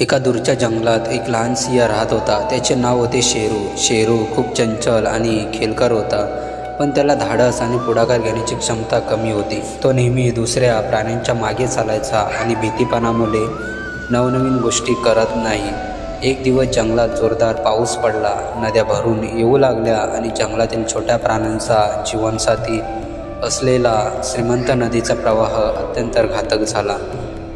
एका दूरच्या जंगलात एक लहान सिंह राहत होता. त्याचे नाव होते शेरू. शेरू खूप चंचल आणि खेलकर होता पण त्याला धाडस आणि पुढाकार घेण्याची क्षमता कमी होती. तो नेहमी दुसऱ्या प्राण्यांच्या मागे चालायचा आणि भीतीपणामुळे नवनवीन गोष्टी करत नाही. एक दिवस जंगलात जोरदार पाऊस पडला. नद्या भरून येऊ लागल्या आणि जंगलातील छोट्या प्राण्यांचा जीवनसाथी असलेला श्रीमंत नदीचा प्रवाह अत्यंत घातक झाला.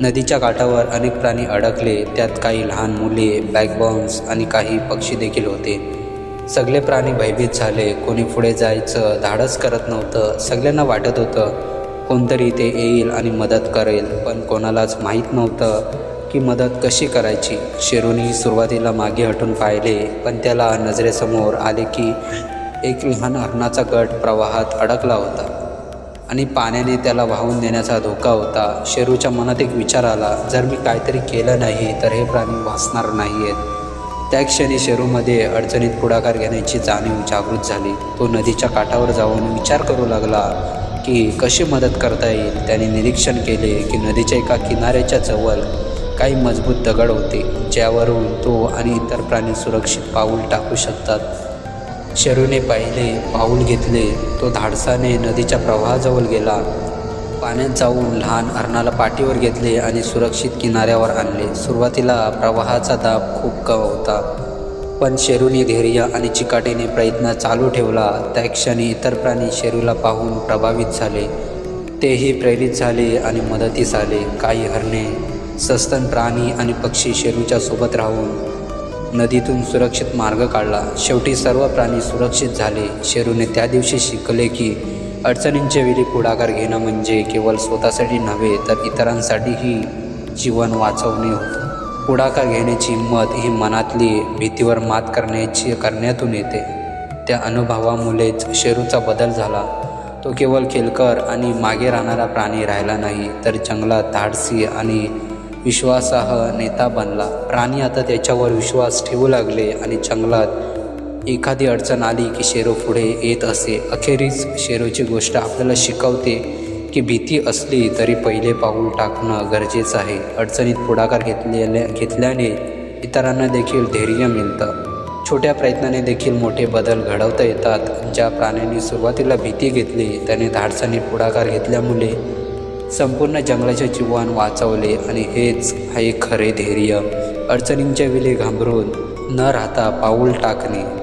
नदीच्या काठावर अनेक प्राणी अडकले त्यात काही लहान मुले बॅकबॉन्स आणि काही पक्षी देखील होते. सगळे प्राणी भयभीत झाले. कोणी पुढे जायचं धाडस करत नव्हतं. सगळ्यांना वाटत होतं कोणतरी इथे येईल आणि मदत करेल पण कोणालाच माहीत नव्हतं की मदत कशी करायची. शेरूनी सुरुवातीला मागे हटून पाहिले पण त्याला नजरेसमोर आले की एक लहान हरणाचा गट प्रवाहात अडकला होता. आणि पाण्याने त्याला वाहून नेण्याचा धोका होता. शेरूच्या मनात एक विचार आला जर मी काहीतरी केलं नाही तर हे प्राणी वाचणार नाही आहेत त्या क्षणी शेरूमध्ये अडचणीत पुढाकार घेण्याची जाणीव जागृत झाली. तो नदीच्या काठावर जाऊन विचार करू लागला की कशी मदत करता येईल. त्याने निरीक्षण केले की नदीच्या एका किनाऱ्याच्या जवळ काही मजबूत दगड होते ज्यावरून तो आणि इतर प्राणी सुरक्षित पाऊल टाकू शकतात. शरूने पाहिले पाऊल घेतले तो धाडसाने नदीच्या प्रवाहाजवळ गेला. पाण्यात जाऊन लहान हरणाला पाठीवर घेतले आणि सुरक्षित किनाऱ्यावर आणले. सुरुवातीला प्रवाहाचा दाब खूप कमी होता. पण शेरूने धैर्य आणि चिकाटीने प्रयत्न चालू ठेवला. त्या क्षणी इतर प्राणी शेरूला पाहून प्रभावित झाले. तेही प्रेरित झाले आणि मदतीस आले. काही हरणे सस्तन प्राणी आणि पक्षी शेरूच्या सोबत राहून नदीतून सुरक्षित मार्ग काढला. शेवटी सर्व प्राणी सुरक्षित झाले. शेरूने त्या दिवशी शिकले की अडचणींच्या वेळी पुढाकार घेणं म्हणजे केवळ स्वतःसाठी नव्हे तर इतरांसाठीही जीवन वाचवणे होतं. पुढाकार घेण्याची हिंमत ही मनातली भीतीवर मात करण्याची करण्यातून येते. त्या अनुभवामुळेच शेरूचा बदल झाला. तो केवळ खेलकर आणि मागे राहणारा प्राणी राहिला नाही तर जंगलात धाडसी आणि विश्वासाह नेता बनला. प्राणी आता त्याच्यावर विश्वास ठेवू लागले आणि जंगलात एखादी अडचण आली की शेरो पुढे येत असे. अखेरीस शेरोची गोष्ट आपल्याला शिकवते की भीती असली तरी पहिले पाऊल टाकणं गरजेचं आहे. अडचणीत पुढाकार घेतलेल्या घेतल्याने इतरांना देखील धैर्य मिळतं. छोट्या प्रयत्नाने देखील मोठे बदल घडवता येतात. ज्या प्राण्यांनी सुरुवातीला भीती घेतली त्याने धाडसाने पुढाकार घेतल्यामुळे संपूर्ण जंगलाचे जीवन वाचवले आणि हेच आहे खरे धैर्य. अडचणींच्या विले घाबरून न राहता पाऊल टाकणे.